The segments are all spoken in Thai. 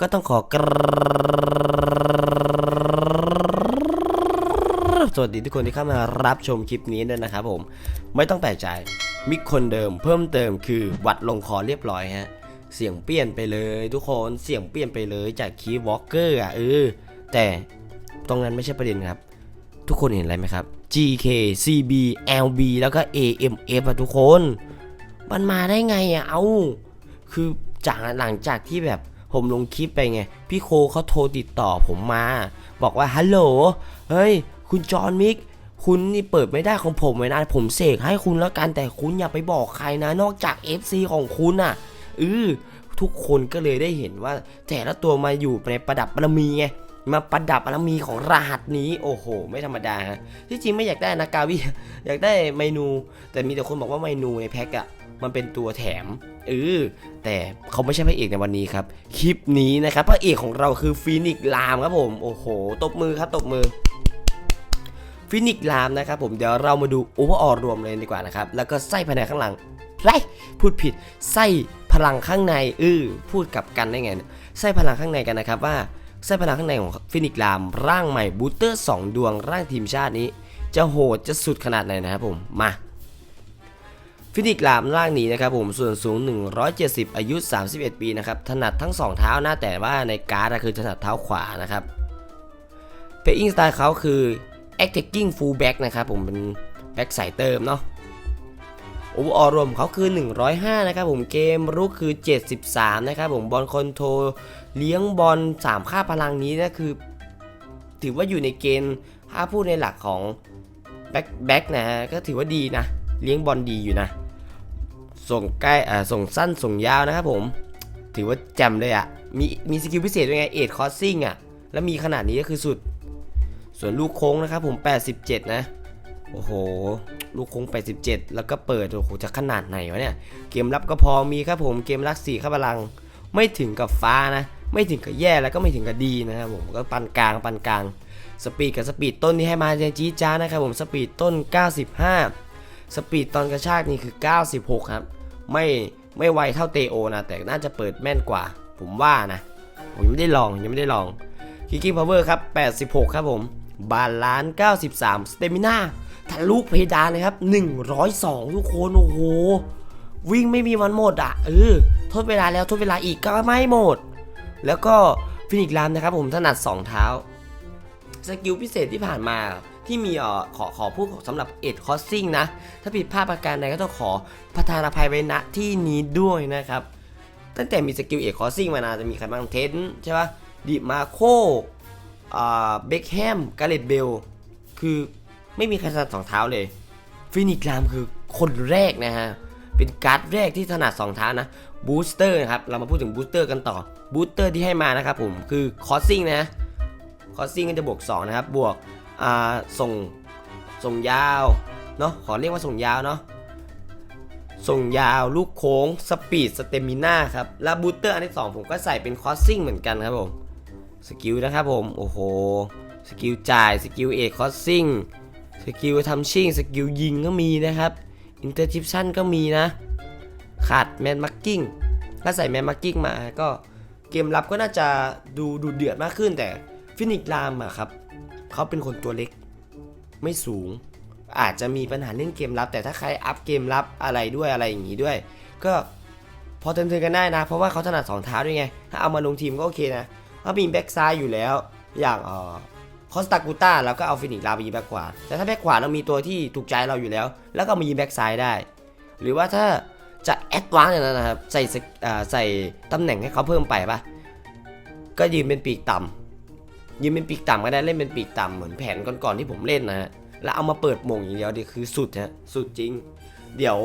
ก็ต้องขอกสวัสดีทุกคนที่เข้ามารับชมคลิปนี้ด้วยนะครับผม ไม่ต้องแปลกใจมิกคนเดิมเพิ่มเติมคือวัดลงคอเรียบร้อยฮะ เสียงเปลี่ยนไปเลยทุกคนเสียงเปลี่ยนไปเลยจากคีย์วอล์กเกอร์อะเออแต่ตรงนั้นไม่ใช่ประเด็นครับ ทุกคนเห็นอะไรไหมครับ GK CB LB แล้วก็ AMF อะทุกคน มันมาได้ไงอะเอาคือจากหลังจากที่แบบ ผมลงคลิปไปไง พี่โคเขาโทรติดต่อผมมา บอกว่าฮัลโหล เฮ้ย คุณจอห์นมิก คุณนี่เปิดไม่ได้ของผมไว้นะ ผมเสกให้คุณแล้วกันแต่คุณอย่าไปบอกใครนะ นอกจาก FC ของคุณอะเออทุกคนก็เลยได้เห็นว่าแต่ละตัวมาอยู่ในประดับบารมีไงมาประดับบารมีของรหัสนี้โอ้โห ไม่ธรรมดาฮะที่จริงไม่อยากได้นะกาวิอยากได้เมนู แต่มีแต่คนบอกว่าเมนูในแพ็กอะ มันเป็นตัวแถมเออแต่เขาไม่ใช่พระเอกในวันนี้ครับ คลิปนี้นะครับพระเอกของเราคือฟีนิกซ์ลามครับผมโอ้โหตบมือครับตบมือฟีนิกซ์ลามนะครับผมเดี๋ยวเรามาดูโอเวอร์ออรวมเลยดีกว่านะครับแล้วก็ไส้ภายในข้างหลังไรพูดผิดไส้พลังข้างในเออพูดกับกันได้ไงเนี่ยไส้พลังข้างในกันนะครับว่าไส้พลังข้างในของฟินิกซ์ลาม ร่างใหม่บูสเตอร์ 2 ดวงร่างทีมชาตินี้ จะโหดจะสุดขนาดไหนนะครับผมมา ฟินิกลามร่างนี้นะครับผมส่วนสูง 170 อายุ 31 ปีนะครับถนัดทั้ง 2 เท้านะแต่ว่าในการ์ดคือถนัดเท้าขวานะครับเพย์อิงสไตล์เขาคือ attacking full back นะครับผมเป็นแบ็กสายเติมเนาะโอเวอร์ออรวมเขาคือ 105 นะครับผมเกมรุกคือ 73 นะครับผมบอลคอนโทรเลี้ยงบอล3 ค่าพลังนี้นะคือ ถือว่าอยู่ในเกณฑ์ถ้าพูดในหลักของแบ็คแบ็คนะฮะก็ถือว่าดีนะ เลี้ยงบอลดีอยู่นะ ส่งใกล้อ่าส่งสั้นส่งยาวนะครับผม ถือว่าแจ่มเลยอะ่ะ มีมีสกิลพิเศษด้วยไงเอ็ดคอสซิ่งอะ แล้วมีขนาดนี้ก็คือสุด ส่วนลูกโค้งนะครับผม 87 นะ โอ้โห ลูกโค้ง 87 แล้วก็เปิด โอ้โหจะขนาดไหนวะเนี่ย เกมรับก็พอมีครับผม เกมรักสี่ข้าพลัง ไม่ถึงกับฟ้านะ ไม่ถึงกับแย่แล้วก็ไม่ถึงกับดีนะครับผม ก็ปานกลางปานกลาง สปีดกับสปีดต้นที่ให้มาจะจี๊จ้านะครับผม สปีดต้น 95สปีดตอนกระชากนี่คือ 96 ครับ ไม่ไม่ไวเท่าเตโอนะ แต่น่าจะเปิดแม่นกว่า ผมว่านะผมยังไม่ได้ลองยังไม่ได้ลองคิกกิ้งพาวเวอร์ครับ 86 ครับผมบาลานซ์93สเตมิน่าทะลุเพดานเลยครับ 102 ทุกคนโอ้โห วิ่งไม่มีวันหมดอะเออทดเวลาแล้วทดเวลาอีกก็ไม่หมด แล้วก็ฟินิกซ์ลามนะครับผมถนัด 2 เท้า สกิลพิเศษที่ผ่านมา ที่มีเอ่อขอขอพูดสำหรับเอ็ดคอสซิ่งนะ ถ้าผิดพลาดประการใดก็ต้องขอประทานอภัยไว้ณที่นี้ด้วยนะครับ ตั้งแต่มีสกิลเอ็ดคอสซิ่งมานะจะมีใครบ้างเทนใช่ปะดิมาโคอ่าเบคแฮมกาเลตเบลคือไม่มีใครถนัดสองเท้าเลยฟินิกซ์ลามคือคนแรกนะฮะเป็นการ์ดแรกที่ถนัดสองเท้านะบูสเตอร์นะครับเรามาพูดถึงบูสเตอร์กันต่อบูสเตอร์ที่ให้มานะครับผมคือคอสซิ่งนะคอสซิ่งก็จะบวก2นะครับบวก ส่งส่งยาวเนาะขอเรียกว่าส่งยาวเนาะส่งยาวลูกโค้งสปีดสเตมิน่าครับแล้วบูเตอร์อันที่ 2 ผมก็ใส่เป็นคอสซิ่งเหมือนกันครับผมสกิลนะครับผมโอ้โหสกิลจ่ายสกิลเอคอสซิ่งสกิลทำชิ่งสกิลยิงก็มีนะครับอินเตอร์ทิปชั่นก็มีนะ ขาดแมนมาร์กิ้งถ้าใส่แมนมาร์กิ้งมาก็เกมรับก็น่าจะดูดูเดือดมากขึ้นแต่ฟินิกซ์ลามอะครับ เขาเป็นคนตัวเล็ก ไม่สูง อาจจะมีปัญหาเรื่องเกมรับ แต่ถ้าใครอัพเกมรับอะไรด้วยอะไรอย่างนี้ด้วย ก็พอเทินๆกันได้นะ เพราะว่าเขาถนัดสองเท้าด้วยไง ถ้าเอามาลงทีมก็โอเคนะถ้ามีแบ็กซ้ายอยู่แล้ว อย่างเอ่อคอสตากูต้าเราก็เอาฟินิกลาไปยิงแบ็กขวา แต่ถ้าแบ็กขวาเรามีตัวที่ถูกใจเราอยู่แล้ว แล้วก็มายิงแบ็กซ้ายได้ หรือว่าถ้าจะแอดวานซ์อย่างนั้นนะครับใส่ใส่ตำแหน่งให้เขาเพิ่มไปปะก็ยืนเป็นปีกต่ำ ยืนเป็นปีกต่ำก็ได้เล่นเป็นปีกต่ำเหมือนแผนก่อนๆที่ผมเล่นนะฮะแล้วเอามาเปิดมงอย่างเดียวดีคือสุดฮะสุดจริง เดี๋ยว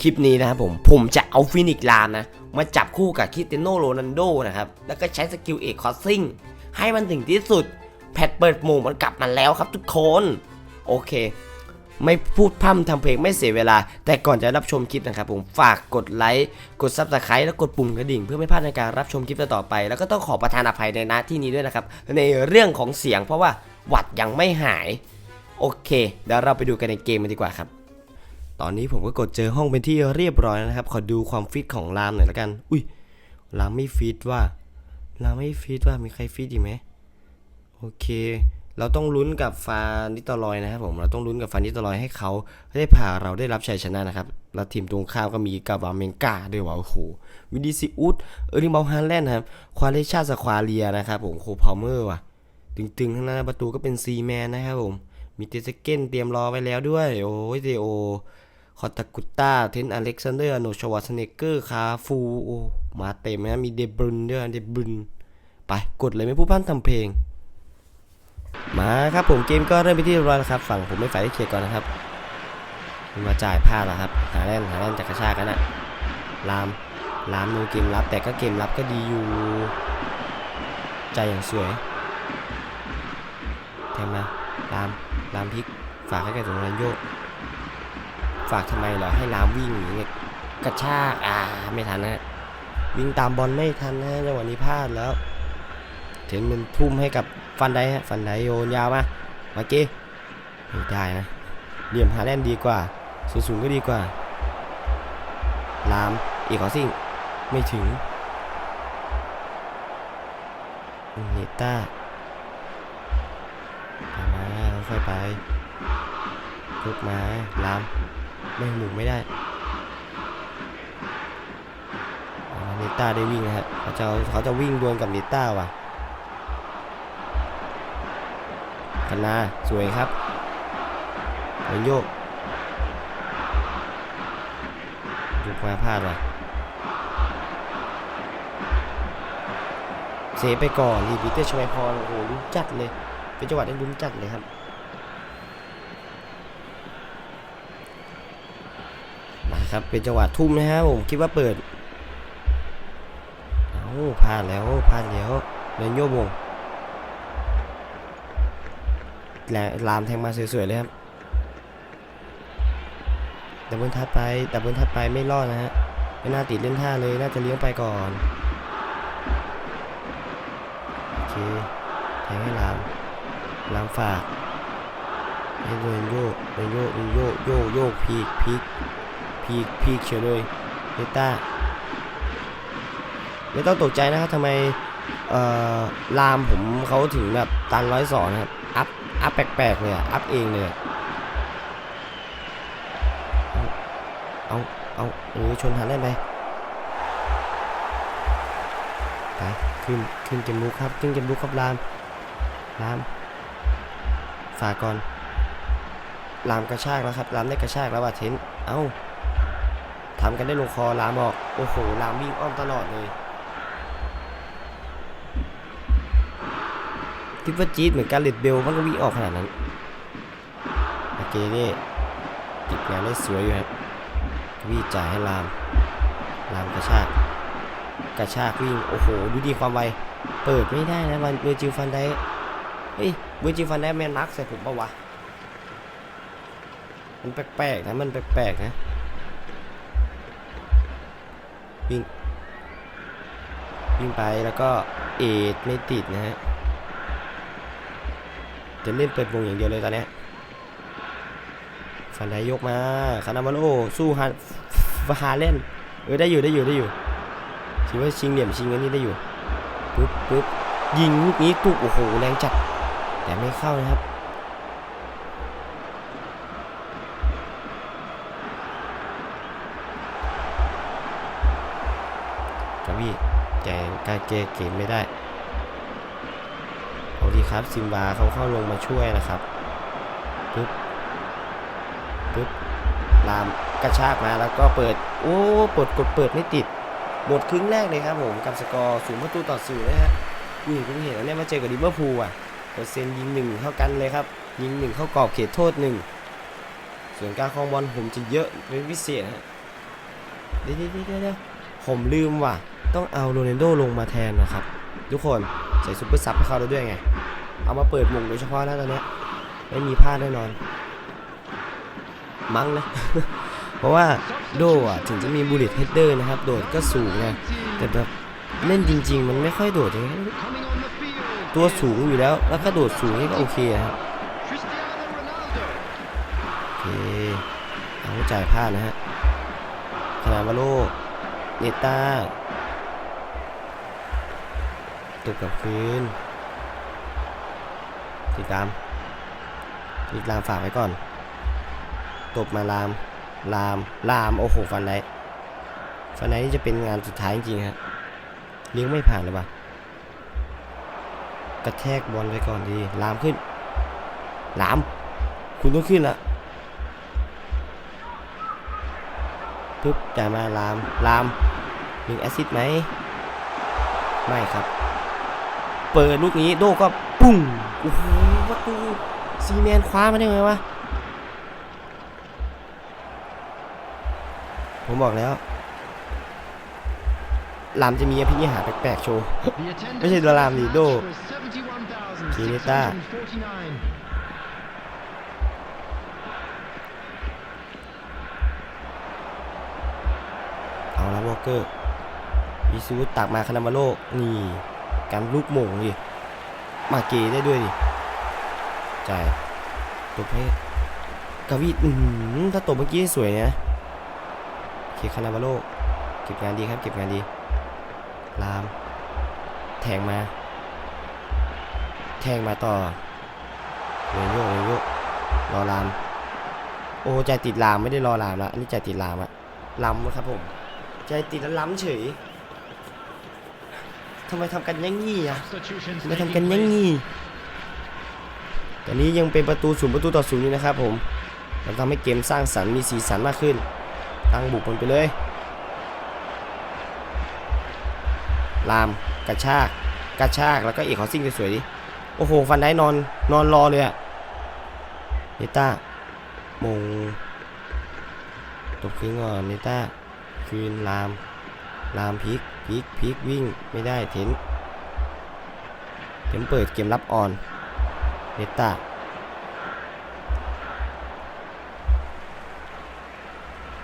คลิปนี้นะครับผมผมจะเอาฟินิกลามนะมาจับคู่กับคิเตโนโรนันโดนะครับแล้วก็ใช้สกิลเอกคอสซิ่งให้มันถึงที่สุด แพทเปิดมงมันกลับมาแล้วครับทุกคน โอเค ไม่พูดพร่ำทำเพลงไม่เสียเวลา แต่ก่อนจะรับชมคลิปนะครับผมฝากกดไลค์กดซับสไครต์และกดปุ่มกระดิ่ง เพื่อไม่พลาดในการรับชมคลิปต่อๆไป แล้วก็ต้องขอประทานอภัยในหน้าที่นี้ด้วยนะครับในเรื่องของเสียงเพราะว่าหวัดยังไม่หาย โอเคเดี๋ยวเราไปดูกันในเกมกันดีกว่าครับ ตอนนี้ผมก็กดเจอห้องเป็นที่เรียบร้อยแล้วนะครับ ขอดูความฟิตของรามหน่อยละกัน อุ้ยรามไม่ฟิตว่าเราไม่ฟีดว่ามีใครฟีดอีกไหมโอเค เราต้องลุ้นกับฟานิตอลอยนะครับผมเราต้องลุ้นกับฟานิตอลอยให้เขาได้พาเราได้รับชัยชนะนะครับแล้วทีมตรงข้ามก็มีกาบาเมงกาด้วยว่ะโอ้โหวินดีซิอุสเออร์ลิงเบลฮาแลนด์ครับควาเลชาสควาเลียนะครับผมโคพาวเมอร์ว่ะตึงๆข้างหน้าประตูก็เป็นซีแมนนะครับผมมีเตสเก้นเตรียมรอไว้แล้วด้วย โอ้ยเดโอคอตากุต้า เทนอเล็กซานเดอร์ โนชวัสเนเกอร์ คาฟู โอ้ มาเต็มนะ มีเดบรุนด้วย เดบรุน ไป กดเลยไม่พูดพร่ำทำเพลง มาครับผมเกมก็เริ่มไปที่ร้อยแล้วครับ ฝั่งผมไม่ฝ่ายได้เคลียร์ก่อนนะครับมาจ่ายพลาดแล้วครับ หาแล่นหาแล่นจากกระชากกันนะลามลามโนเกมรับ แต่ก็เกมรับก็ดีอยู่ ใจอย่างสวยแทงมาลามลามพลิกฝากให้กับตรงนั้นโยกฝากทำไมเหรอให้ลามวิ่งอย่างเงี้ยกระชากอ่าไม่ทันนะวิ่งตามบอลไม่ทันนะฮะจังหวะนี้พลาดแล้ว เทนมันทุ่มให้กับฟันไดฮะฟันไดโยนยาวมามาเก้ไม่ได้นะเหลี่ยมหาแลนดีกว่าสูงสูงๆก็ดีกว่า ลามอีกขอซิ่งไม่ถึงเนต้าไปมาค่อยไปลุกมาลามไม่หมุนไม่ได้เนต้าได้วิ่งนะฮะเขาจะเขาจะวิ่งดวลกับเนต้าว่ะ กันนาสวยครับเดินโยกยุกมาพลาดว่ะเซฟไปก่อนดีพีเตอร์ชวยพรโอ้โหลุ้นจัดเลย เป็นจังหวะที่ลุ้นจัดเลยครับมาครับเป็นจังหวะทุ่มนะฮะผมคิดว่าเปิดเอาพลาดแล้วพลาดแล้วเดินโยกวง แหลลามแทงมาสวยๆเลยครับดับเบิลทัดไปดับเบิลทัดไปไม่รอดนะฮะไม่น่าติดเล่นท่าเลยน่าจะเลี้ยงไปก่อนโอเคแทงให้ลามลามฝากให้เดินโยกเดินโยกเดินโยกโยกโยกพีกพีกพีกพีกเฉยเลยเนต้าไม่ต้องตกใจนะครับทำไม เอ่อลามผมเขาถึงแบบตันร้อยสองนะครับ อัพ อัพแปลกๆเลยอะอัพเองเลยเอา เอาเออชนทันได้ไหมไปขึ้น ขึ้นเกมลุกครับ ขึ้นเกมลุกครับลามลาม ฝากก่อนลามกระชากแล้วครับลามได้กระชากแล้วว่ะเทน เอ้าทำกันได้ลงคอลามออก โอ้โหลามวิ่งอ้อมตลอดเลย คิดว่าจี๊ดเหมือนการเลดเบลมันก็วิ่งออกขนาดนั้น โอเคนี่ติดงานได้สวยอยู่ครับวิ่งจ่ายให้ลาม ลามกระชาก กระชากวิ่ง โอ้โห ดูดีความไว เปิดไม่ได้นะวันเวอร์จิลฟันได้เฮ้ยเวอร์จิฟันได้แมนนักใส่ผมปะวะ มันแปลกๆนะ มันแปลกๆนะวิ่งวิ่งไปแล้วก็เอ็ดไม่ติดนะฮะ จะเล่นเปิดวงอย่างเดียวเลยตอนนี้ฟันได้ยกมาคานามาโลสู้ฮาฮาเล่นเออได้อยู่ได้อยู่ได้อยู่ถือว่าชิงเหลี่ยมชิงอันนี้ได้อยู่ปึ๊บปึ๊บยิงลูกนี้ตุกโอ้โหแรงจัดแต่ไม่เข้านะครับกระบี่แกงกาเกเกมไม่ได้ ครับซิมบาเขาเข้าลงมาช่วยนะครับปึ๊บปึ๊บลามกระชากมาแล้วก็เปิด โอ้ปลดกดเปิดไม่ติดหมดครึ่งแรกเลยครับผมกับสกอร์ศูนย์ประตูต่อศูนย์นะฮะอุ้ยเพิ่งเห็นแล้วเนี่ยมาเจอกับลิเวอร์พูลอะเปอร์เซ็นต์ยิงหนึ่งเท่ากันเลยครับ ยิงหนึ่งเข้ากรอบเขตโทษหนึ่งส่วนการครองบอลผมจะเยอะเป็นพิเศษฮะเดี๋ยวเดี๋ยวผมลืมว่ะ ต้องเอาโรนัลโดลงมาแทนนะครับ ทุกคนใส่ซุปเปอร์ซับให้เขาแล้ด้วยไง เอามาเปิดมุงโดยเฉพาะนะตอนนี้ไม่มีพลาดแน่นอน มั้งนะ เพราะว่าโดอะถึงจะมีบูเลตเฮดเดอร์นะครับ โดดก็สูงไงแต่แบบเล่นจริง ๆ มันไม่ค่อยโดดอย่างนี้ตัวสูงอยู่แล้ว แล้วก็โดดสูงนี่ก็โอเคครับโอเคเอาจ่ายพลาดนะฮะคานามาโลเนต้าตบกลับคืน ติดตามอีกลามฝากไว้ก่อน ตบมาลาม ลาม ลาม โอ้โห ฟันไดฟันไดนี่จะเป็นงานสุดท้ายจริงๆฮะเลี้ยงไม่ผ่านเลยว่ะกระแทกบอลไปก่อนดี ลามขึ้น ลาม คุณต้องขึ้นละปึ๊บจ่ายมาลาม ลามมีแอซิดไหม ไม่ครับ เปิดลูกนี้โดก็ปุ้ง โอ้โหประตูซีแมนคว้ามาได้ไงวะ ผมบอกแล้วลามจะมีอภินิหารแปลกๆโชว์ ไม่ใช่ดารามดีโดคีคีเนเนต้าต้าเอาละวอลเกอร์อีซูตักมาคานามาโลนี่การลูกโมงดิ มาเกได้ด้วยดิจ่ายตัวเพศกาวิดอือหือถ้าตบเมื่อกี้สวยนะโอเคคานามาโลเก็บงานดีครับ เก็บงานดี ลาม แทงมา แทงมาต่อเรนโยเรนโยรอลาม โอ้ใจติดลามไม่ได้รอลามละอันนี้ใจติดลามอะล้ำครับผม ใจติดแล้วล้ำเฉย ทำไมทำกันอยังงี้อะทำไมทำกันอยังงี้แต่นี้ยังเป็นประตูศูนย์ประตูต่อศูนย์อยู่นะครับผมมันทำให้เกมสร้างสรรค์มีสีสันมากขึ้น ตั้งบุกมันไปเลย ลามกระชากกระชากแล้วก็เอกเขาซิ่งสวยๆดิ โอ้โห ฟันได้นอนนอนรอเลยอะเนต้ามงตบคืนก่อนเนต้าคืนลาม ลามพลิกพลิกพลิกวิ่งไม่ได้เทนเทนเปิดเกมรับออนเนต้า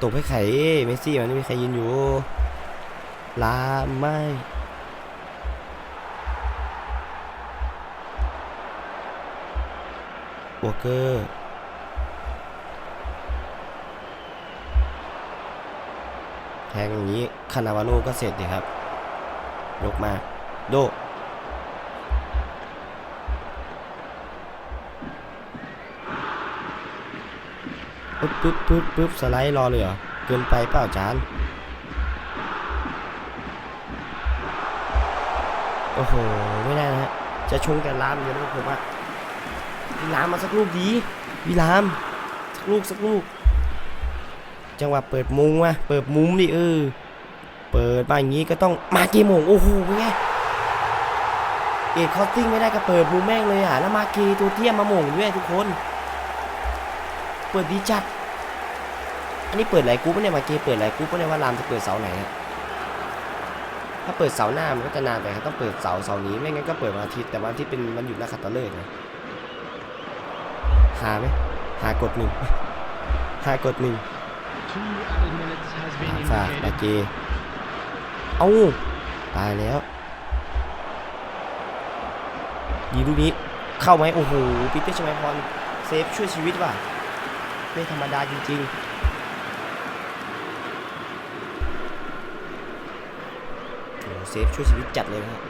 ตบให้ไข่เมสซี่มันไม่มีใครยืนอยู่ ลามไม่วอเกอร์ ทงอย่างนี้คานาวาโลก็เสร็จดีครับยกมาโดปึ๊บปึ๊บปึ๊บปึ๊บสไลด์รอเลยเหรอเกินไปเปล่าจานโอ้โห ไม่ได้นะฮะจะชงแต่ลามเดี๋ยวนะผมอะวิลามมาสักลูกดีวิลาม สักลูกสักลูก จังหวะเปิดมุมว่ะเปิดมุมดิเออ เปิดมาอย่างงี้ก็ต้องมาเกมโมงโอ้โหไงเอกคอสติ้งไม่ได้ก็เปิดมุมแม่งเลยอะแล้วมาเกตัวเทียมมาโมงด้วยทุกคน เปิดดีจัด อันนี้เปิดไหลกรุ๊ปะเนี่ยมาเกเปิดไหลกรุ๊ปะเนี่ยว่ารามจะเปิดเสาไหนอะถ้าเปิดเสาหน้ามันก็จะนานไปครับต้องเปิดเสาเสานี้ไม่งั้นก็เปิดวันอาทิตย์แต่วันอาทิตย์เป็นวันหยุดนักขัตฤกษ์นะหาไหมหากดหนึ่งหากดหนึ่ง ฝากบาเกเอ้าตายแล้วดีลูกนี้เข้าไหมโอ้โหปีเตอร์ชมาพรเซฟช่วยชีวิตว่ะไม่ธรรมดาจริงๆเซฟช่วยชีวิตจัดเลยนะครับ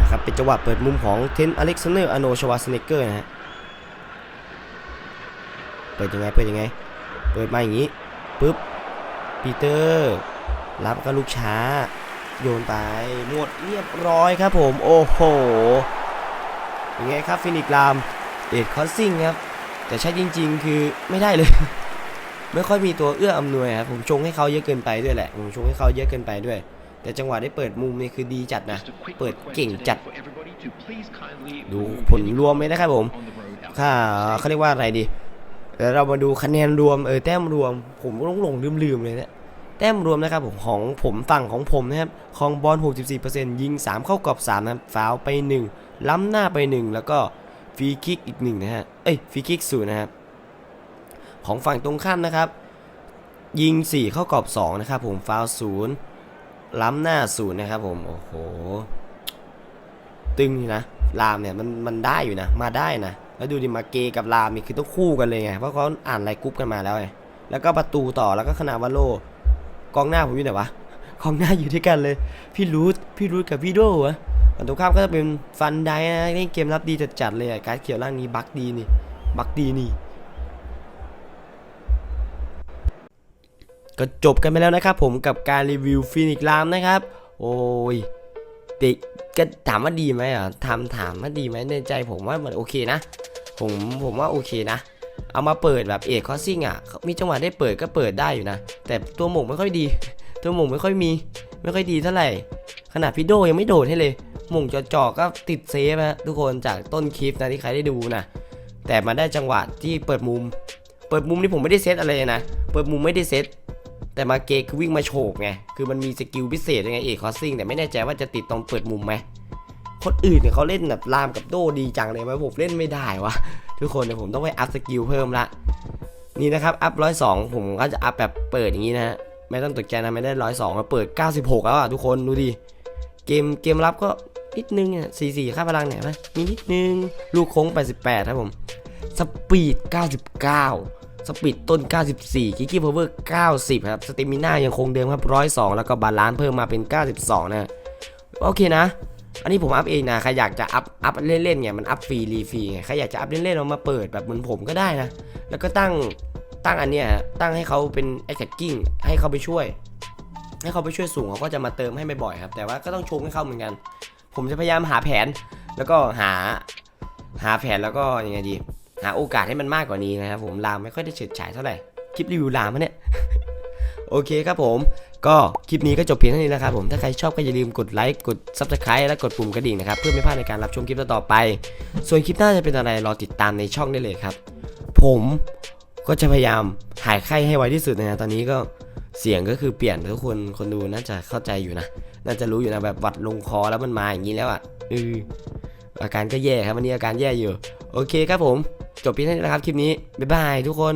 นะครับเป็นจังหวะเปิดมุมของเทนอเล็กซานเดอร์อโนชวาสเนเกอร์นะฮะ เปิดยังไง เปิดยังไง เปิดมาอย่างนี้ปุ๊บปีเตอร์รับก็ลูกช้า โยนไปหมดเรียบร้อยครับผมโอ้โหยังไงครับฟินิกรามเอ็ดคอสซิงครับแต่ใช้จริง ๆ คือไม่ได้เลย ไม่ค่อยมีตัวเอื้ออำนวยครับผมชงให้เขาเยอะเกินไปด้วยแหละผมชงให้เขาเยอะเกินไปด้วย แต่จังหวะได้เปิดมุมนี่คือดีจัดนะ เปิดเก่งจัด ดูผลรวมเลยนะครับผม ค่าเขาเรียกว่าอะไรดี เดี๋ยวเรามาดูคะแนนรวมเออแต้มรวม ผมก็หลงหลงลืมลืมเลยเนี่ยแต้มรวมนะครับผมของผมฝั่งของผมนะครับของบอล 64%ยิง 3 เข้ากรอบ3นะครับฟาวไป 1 ล้ำหน้าไป 1 แล้วก็ฟรีคิกอีก1นะฮะเอ้ยฟรีคิกศูนย์นะครับของฝั่งตรงข้ามนะครับ ยิง 4 เข้ากรอบ2นะครับผมฟาวศูนย์ล้ำหน้าศูนย์นะครับผมโอ้โหตึงอยู่นะรามเนี่ยมันมันได้อยู่นะ มาได้นะ แล้วดูดิมาเกกับรามนี่คือต้องคู่กันเลยไงเพราะเขาอ่านไลน์กรุ๊ปกันมาแล้วไงแล้วก็ประตูต่อแล้วก็คณาวาโลกองหน้าผมอยู่ไหนวะกองหน้าอยู่ด้วยกันเลย พี่รูทพี่รูทกับพี่โดวะฝั่งตรงข้ามก็จะเป็นฟันไดนะเล่นเกมรับดีจัดๆเลยอะการเขียวล่างนี้บักดีนี่บักดีนี่ก็จบกันไปแล้วนะครับผมกับการรีวิวฟินิกซ์รามนะครับ โอ้ยเด็ก ก็ถามว่าดีไหมอะทำถามว่าดีไหมในใจผมว่ามันโอเคนะ ผมผมว่าโอเคนะ เอามาเปิดแบบเอกคอสซิ่งอะ มีจังหวะได้เปิดก็เปิดได้อยู่นะ แต่ตัวหมงไม่ค่อยดี ตัวหมงไม่ค่อยมี ไม่ค่อยดีเท่าไหร่ ขนาดพี่โดยังไม่โดดให้เลย หมงจอๆก็ติดเซฟนะทุกคนจากต้นคลิปนะที่ใครได้ดูนะแต่มาได้จังหวะที่เปิดมุม เปิดมุมนี่ผมไม่ได้เซตอะไรนะ เปิดมุมไม่ได้เซต แต่มาเกคือวิ่งมาโฉบไง คือมันมีสกิลพิเศษยังไงเอกคอสซิ่งแต่ไม่แน่ใจว่าจะติดตรงเปิดมุมไหม คนอื่นเนี่ยเขาเล่นแบบลามกับโดดีจังเลยไหมผมเล่นไม่ได้วะทุกคนเดี๋ยวผมต้องไปอัพสกิลเพิ่มละ นี่นะครับอัพร้อยสองผมก็จะอัพแบบเปิดอย่างนี้นะฮะ ไม่ต้องตกใจนะไม่ได้ร้อยสองมาเปิด 96 แล้วอะทุกคนดูดิ เกมเกมรับก็นิดนึงอะ44ค่าพลังเนี่ยมีนิดนึง ลูกโค้ง88ครับผม สปีด 99 สปีดต้น 94คิกกี้พาวเวอร์ 90 ครับ สเตมิน่ายังคงเดิมครับ 102 แล้วก็บาลานซ์เพิ่มมาเป็น 92 นะ โอเคนะ อันนี้ผมอัพเองนะ ใครอยากจะอัพ อัพเล่นๆเนี่ยมันอัพฟรีรีฟรีไง ใครอยากจะอัพเล่นๆเอามาเปิดแบบเหมือนผมก็ได้นะ แล้วก็ตั้ง ตั้งอันเนี้ยฮะตั้งให้เขาเป็น attacking ให้เขาไปช่วย ให้เขาไปช่วยสูงเขาก็จะมาเติมให้บ่อยๆครับ แต่ว่าก็ต้องชงให้เขาเหมือนกัน ผมจะพยายามหาแผน แล้วก็หา หาแผนแล้วก็ยังไงดี หาโอกาสให้มันมากกว่านี้นะครับผมรามไม่ค่อยได้เฉิดฉายเท่าไหร่คลิปรีวิวรามะเนี่ยโอเคครับผม ก็คลิปนี้ก็จบเพียงเท่านี้นะครับผมถ้าใครชอบก็อย่าลืมกดไลค์กด Subscribe และกดปุ่มกระดิ่งนะครับเพื่อไม่พลาดในการรับชมคลิปต่อไป ส่วนคลิปหน้าจะเป็นอะไรรอติดตามในช่องได้เลยครับ ผมก็จะพยายามหายไข้ให้ไวที่สุดนะตอนนี้ก็เสียงก็คือเปลี่ยนทุกคนคนดูน่าจะเข้าใจอยู่นะ น่าจะรู้อยู่นะแบบหวัดลงคอแล้วมันมาอย่างนี้แล้วอะเออ อาการก็แย่ครับวันนี้อาการแย่อยู่ โอเคครับผม จบเพียงเท่านี้นะครับคลิปนี้ บ๊ายบายทุกคน